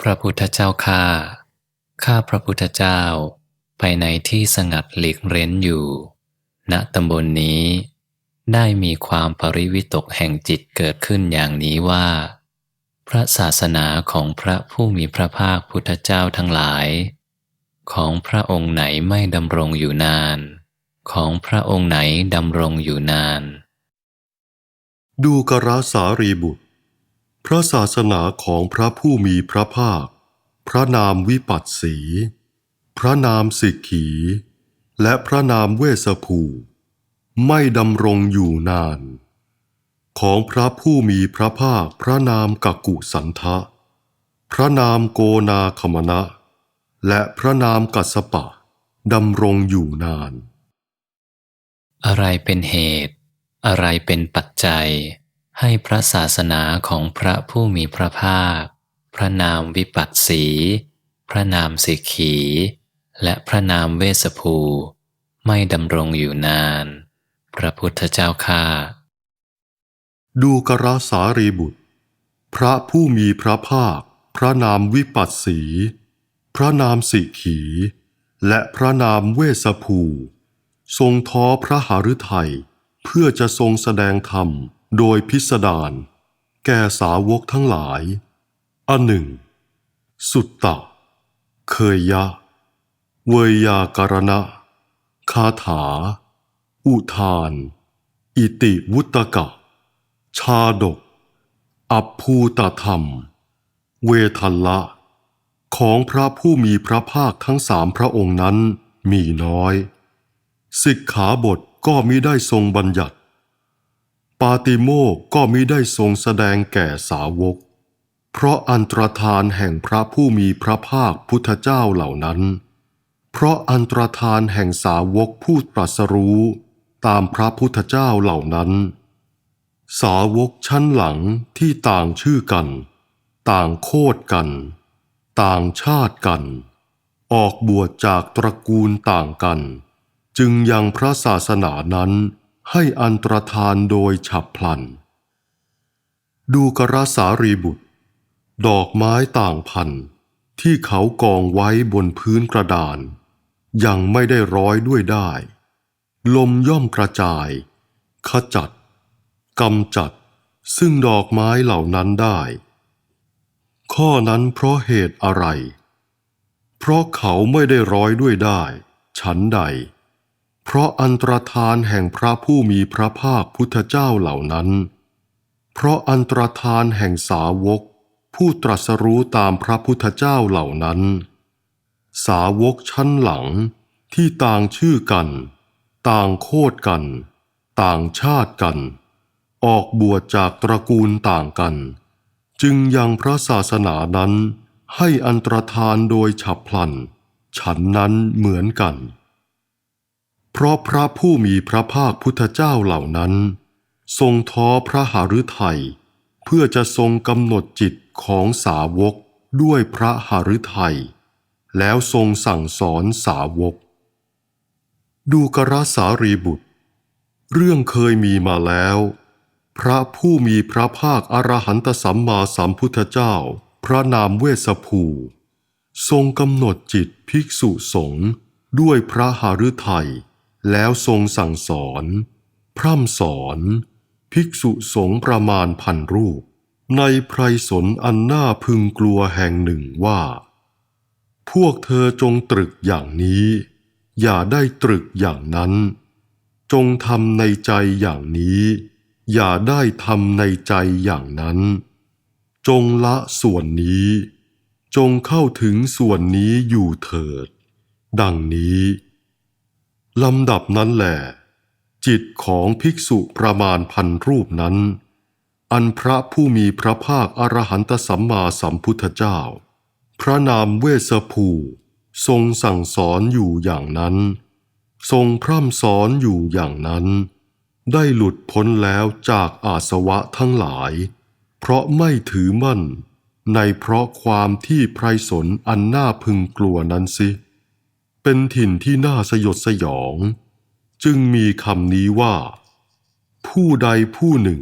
พระพุทธเจ้าข้าข้าพระพุทธเจ้าไปในที่สงัดหลีกเร้นอยู่ ณตำบลนนี้ ได้มีความปริวิตกแห่งจิตเกิดขึ้นอย่างนี้ว่า พระศาสนาของพระผู้มีพระภาคพุทธเจ้าทั้งหลาย ของพระองค์ไหนไม่ดำรงอยู่นาน ของพระองค์ไหนดำรงอยู่นาน ดูกราสารีบุตร พระศาสนาของพระผู้มีพระภาค พระนามวิปัสสี พระนามสิกขี และพระนามเวสภู ไม่ดำรงอยู่นาน ของพระผู้มีพระภาคพระนามกักุสันทะ พระนามโกนาคมณะ และพระนามกัสสปะดำรงอยู่นาน อะไรเป็นเหตุ อะไรเป็นปัจจัย ให้พระศาสนาของพระผู้มีพระภาค พระนามวิปัสสี พระนามสิกขี และพระนามเวสภู ไม่ดำรงอยู่นาน พระพุทธเจ้าข้าดูกราสารีบุตร พระผู้มีพระภาค พระนามวิปัสสี พระนามสิกขี และพระนามเวสภู ทรงท้อพระหฤทัยเพื่อจะทรงแสดงธรรม โดยพิสดารแก่สาวกทั้งหลาย อันหนึ่ง สุตตะ เคยยะ เวยาการณะ คาถา อุทาน อิติวุตกะ ชาดก อัปภูตธรรม เวทัลละ ของพระผู้มีพระภาคทั้งสามพระองค์นั้นมีน้อย สิกขาบทก็มิได้ทรงบัญญัติ ปาติโมกก็มิได้ทรงแสดงแก่สาวก เพราะอันตรธานแห่งพระผู้มีพระภาคพุทธเจ้าเหล่านั้น เพราะอันตรธานแห่งสาวกผู้ตรัสรู้ตามพระพุทธเจ้าเหล่านั้น สาวกชั้นหลังที่ต่างชื่อกัน ต่างโคดกัน ต่างชาติกัน ออกบวชจากตระกูลต่างกัน จึงยังพระศาสนานั้น ให้อันตรธานโดยฉับพลัน ดูกราสารีบุตร ดอกไม้ต่างพันที่เขากองไว้บนพื้นกระดาน ยังไม่ได้ร้อยด้วยได้ ลมย่อมกระจาย ขจัดกำจัด ซึ่งดอกไม้เหล่านั้นได้ ข้อนั้นเพราะเหตุอะไร เพราะเขาไม่ได้ร้อยด้วยได้ ฉันใด เพราะอันตรธานแห่งพระผู้มีพระภาคพุทธเจ้าเหล่านั้น เพราะอันตรธานแห่งสาวก ผู้ตรัสรู้ตามพระพุทธเจ้าเหล่านั้น สาวกชั้นหลังที่ต่างชื่อกัน ต่างโคดกัน ต่างชาติกัน ออกบวชจากตระกูลต่างกัน จึงยังพระศาสนานั้นให้อันตรธานโดยฉับพลัน ฉันนั้นเหมือนกัน เพราะพระผู้มีพระภาคพุทธเจ้าเหล่านั้น ทรงท้อพระหฤทัยเพื่อจะทรงกำหนดจิตของสาวกด้วยพระหฤทัยแล้วทรงสั่งสอนสาวก ดูกราสารีบุตร เรื่องเคยมีมาแล้ว พระผู้มีพระภาคอรหันตสัมมาสัมพุทธเจ้า พระนามเวสภู ทรงกำหนดจิตภิกษุสงฆ์ด้วยพระหฤทัย แล้วทรงสั่งสอน พร่ำสอน ภิกษุสงฆ์ประมาณพันรูป ในไพรสนอันน่าพึงกลัวแห่งหนึ่งว่า พวกเธอจงตรึกอย่างนี้ อย่าได้ตรึกอย่างนั้น จงทำในใจอย่างนี้ อย่าได้ทำในใจอย่างนั้น จงละส่วนนี้ จงเข้าถึงส่วนนี้อยู่เถิด ดังนี้ ลำดับนั้นแหละจิตของภิกษุประมาณพันรูปนั้น อันพระผู้มีพระภาคอรหันตสัมมาสัมพุทธเจ้า พระนามเวสภูทรงสั่งสอนอยู่อย่างนั้น ทรงพร่ำสอนอยู่อย่างนั้น ได้หลุดพ้นแล้วจากอาสวะทั้งหลาย เพราะไม่ถือมั่น ในเพราะความที่ไพรสนอันน่าพึงกลัวนั้นสิ เป็นถิ่นที่น่าสยดสยอง จึงมีคำนี้ว่า ผู้ใดผู้หนึ่ง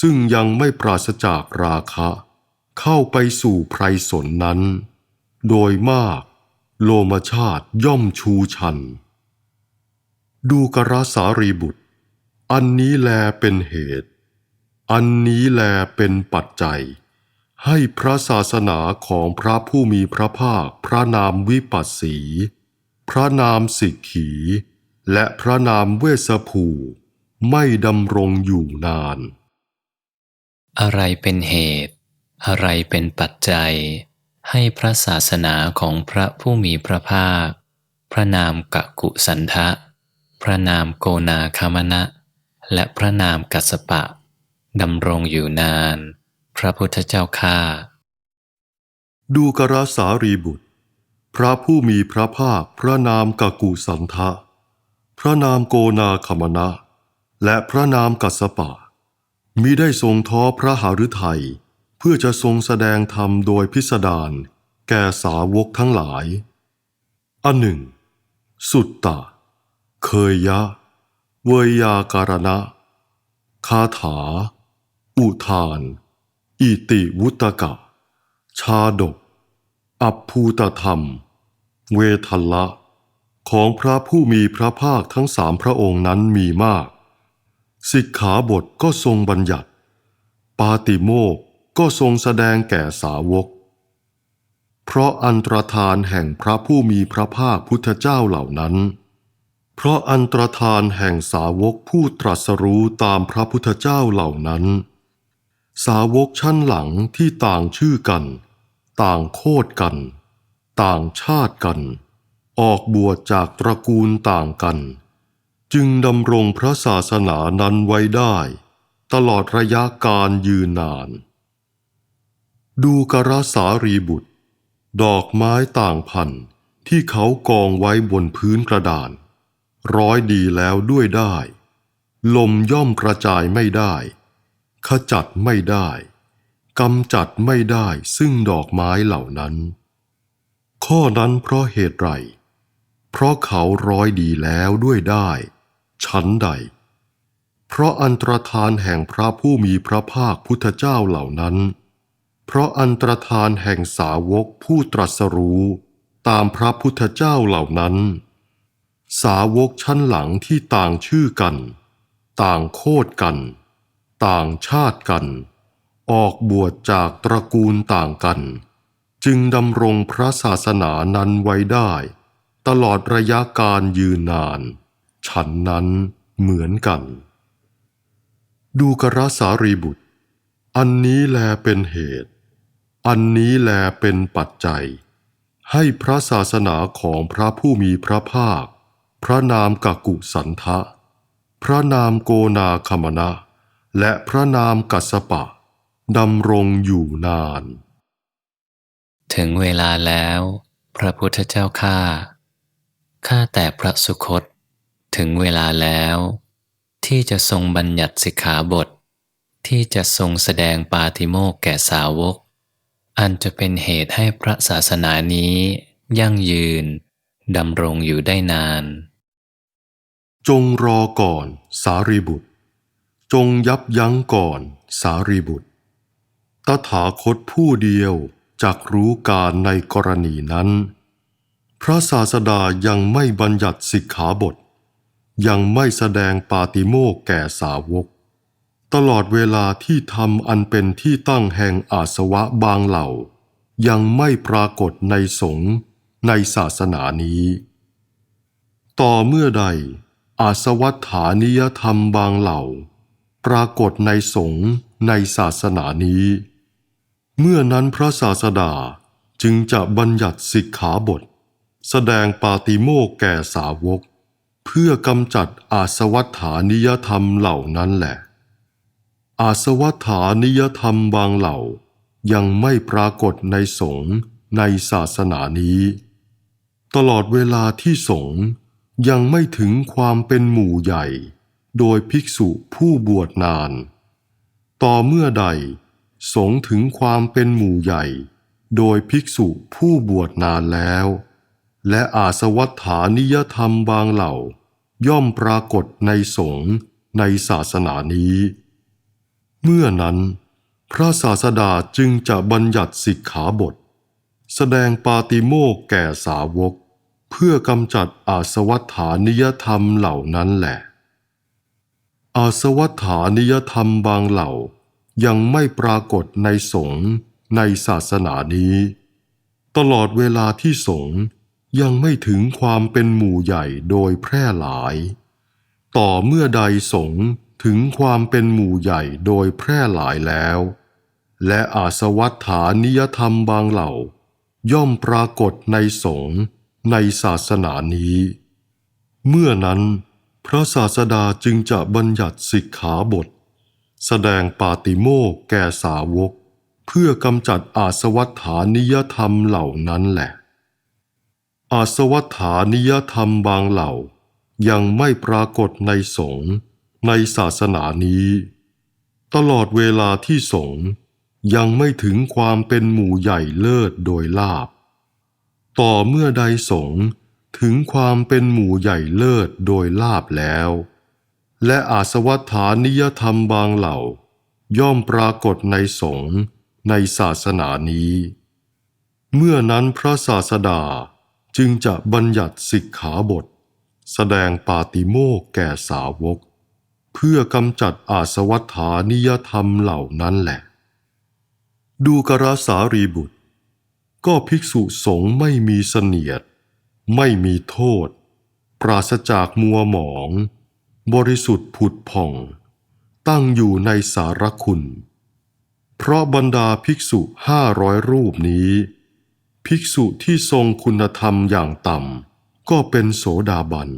ซึ่งยังไม่ปราศจากราคะ เข้าไปสู่ไพรสนนั้น โดยมาก โลมชาติย่อมชูชัน ดูกราสารีบุตร อันนี้แลเป็นเหตุ อันนี้แลเป็นปัจจัย ให้พระศาสนาของพระผู้มีพระภาคพระนามวิปัสสี พระนามสิกขี และพระนามเวสภูไม่ดำรงอยู่นาน อะไรเป็นเหตุ อะไรเป็นปัจจัย ให้พระศาสนาของพระผู้มีพระภาค พระนามกะกุสันทะ พระนามโกนาคามณะ และพระนามกัสสปะดำรงอยู่นาน พระพุทธเจ้าข้าดูกราสารีบุตร พระผู้มีพระภาคพระนามกกุสันทะ พระนามโกนาคมณะ และพระนามกัสสปะ มิได้ทรงท้อพระหฤทัยเพื่อจะทรงแสดงธรรมโดยพิสดารแก่สาวกทั้งหลาย อันหนึ่ง สุตตะ เคยยะ เวยาการณะ คาถา อุทาน อิติวุตกะ ชาดก อัปภูตธรรม เวทัลละ ของพระผู้มีพระภาคทั้งสามพระองค์นั้นมีมาก สิกขาบทก็ทรงบัญญัติ ปาติโมกก็ทรงแสดงแก่สาวก เพราะอันตรธานแห่งพระผู้มีพระภาคพุทธเจ้าเหล่านั้น เพราะอันตรธานแห่งสาวกผู้ตรัสรู้ตามพระพุทธเจ้าเหล่านั้น สาวกชั้นหลังที่ต่างชื่อกัน ต่างโคดกัน ต่างชาติกัน ออกบวชจากตระกูลต่างกัน จึงดำรงพระศาสนานั้นไว้ได้ ตลอดระยะการยืนนาน ดูกราสารีบุตร ดอกไม้ต่างพันธุ์ที่เขากองไว้บนพื้นกระดาน ร้อยดีแล้วด้วยได้ ลมย่อมกระจายไม่ได้ ขจัดไม่ได้ กำจัดไม่ได้ซึ่งดอกไม้เหล่านั้น ข้อนั้นเพราะเหตุไร เพราะเขาร้อยดีแล้วด้วยได้ ชั้นใด เพราะอันตรธานแห่งพระผู้มีพระภาคพุทธเจ้าเหล่านั้น เพราะอันตรธานแห่งสาวกผู้ตรัสรู้ตามพระพุทธเจ้าเหล่านั้น สาวกชั้นหลังที่ต่างชื่อกัน ต่างโคดกัน ต่างชาติกัน ออกบวชจากตระกูลต่างกัน จึงดำรงพระศาสนานั้นไว้ได้ ตลอดระยะการยืนนาน ฉันนั้นเหมือนกัน ดูกราสารีบุตร อันนี้แลเป็นเหตุ อันนี้แลเป็นปัจจัย ให้พระศาสนาของพระผู้มีพระภาค พระนามกกุสันทะ พระนามโกนาคมณะและพระนามกัสสปะ ดำรงอยู่นาน ถึงเวลาแล้ว พระพุทธเจ้าข้าข้าแต่พระสุคต ถึงเวลาแล้ว ที่จะทรงบัญญัติสิกขาบท ที่จะทรงแสดงปาติโมกข์แก่สาวก อันจะเป็นเหตุให้พระศาสนานี้ ยั่งยืนดำรงอยู่ได้นาน จงรอก่อน สารีบุตร จงยับยั้งก่อน สารีบุตร ตถาคตผู้เดียวจักรู้การในกรณีนั้น พระศาสดายังไม่บัญญัติสิกขาบท ยังไม่แสดงปาติโมกแก่สาวก ตลอดเวลาที่ทำอันเป็นที่ตั้งแห่งอาสวะบางเหล่า ยังไม่ปรากฏในสงฆ์ในศาสนานี้ ต่อเมื่อใด อาสวัฏฐานิยธรรมบางเหล่า ปรากฏในสงฆ์ในศาสนานี้ เมื่อนั้นพระศาสดาจึงจะบัญญัติสิกขาบท แสดงปาติโมกแก่สาวก เพื่อกำจัดอาสวัฏฐานิยธรรมเหล่านั้นแหละ อาสวัฏฐานิยธรรมบางเหล่ายังไม่ปรากฏในสงฆ์ในศาสนานี้ ตลอดเวลาที่สงฆ์ยังไม่ถึงความเป็นหมู่ใหญ่ โดยภิกษุผู้บวชนาน ต่อเมื่อใด สงถึงความเป็นหมู่ใหญ่ โดยภิกษุผู้บวชนานแล้ว และอาสวัฏฐานิยธรรมบางเหล่า ย่อมปรากฏในสงฆ์ในศาสนานี้ เมื่อนั้น พระศาสดาจึงจะบัญญัติสิกขาบท แสดงปาติโมกแก่สาวก เพื่อกำจัดอาสวัฏฐานิยธรรมเหล่านั้นแหละ อาสวัฏฐานิยธรรมบางเหล่า ยังไม่ปรากฏในสงฆ์ในศาสนานี้ ตลอดเวลาที่สงฆ์ยังไม่ถึงความเป็นหมู่ใหญ่โดยแพร่หลาย ต่อเมื่อใดสงฆ์ถึงความเป็นหมู่ใหญ่โดยแพร่หลายแล้ว และอาสวัฏฐานิยธรรมบางเหล่า ย่อมปรากฏในสงฆ์ในศาสนานี้ เมื่อนั้น พระศาสดาจึงจะบัญญัติสิกขาบท แสดงปาติโมกข์แก่สาวก เพื่อกำจัดอาสวัฏฐานิยธรรมเหล่านั้นแหละ อาสวัฏฐานิยธรรมบางเหล่า ยังไม่ปรากฏในสงฆ์ในศาสนานี้ ตลอดเวลาที่สงฆ์ยังไม่ถึงความเป็นหมู่ใหญ่เลิศโดยลาบ ต่อเมื่อใดสงฆ์ถึงความเป็นหมู่ใหญ่เลิศโดยลาบแล้ว และอาสวัฏฐานิยธรรมบางเหล่า ย่อมปรากฏในสงฆ์ในศาสนานี้ เมื่อนั้นพระศาสดาจึงจะบัญญัติสิกขาบท แสดงปาติโมกแก่สาวก เพื่อกำจัดอาสวัฏฐานิยธรรมเหล่านั้นแหละ ดูกราสารีบุตร ก็ภิกษุสงฆ์ไม่มีเสนียด ไม่มีโทษ ปราศจากมัวหมอง บริสุทธิ์ผุดผ่อง ตั้งอยู่ในสารคุณ เพราะบรรดาภิกษุห้าร้อยรูปนี้ ภิกษุที่ทรงคุณธรรมอย่างต่ำก็เป็นโสดาบัน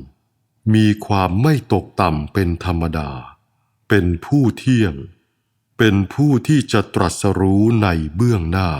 มีความไม่ตกต่ำเป็นธรรมดา เป็นผู้เที่ยง เป็นผู้ที่จะตรัสรู้ในเบื้องหน้า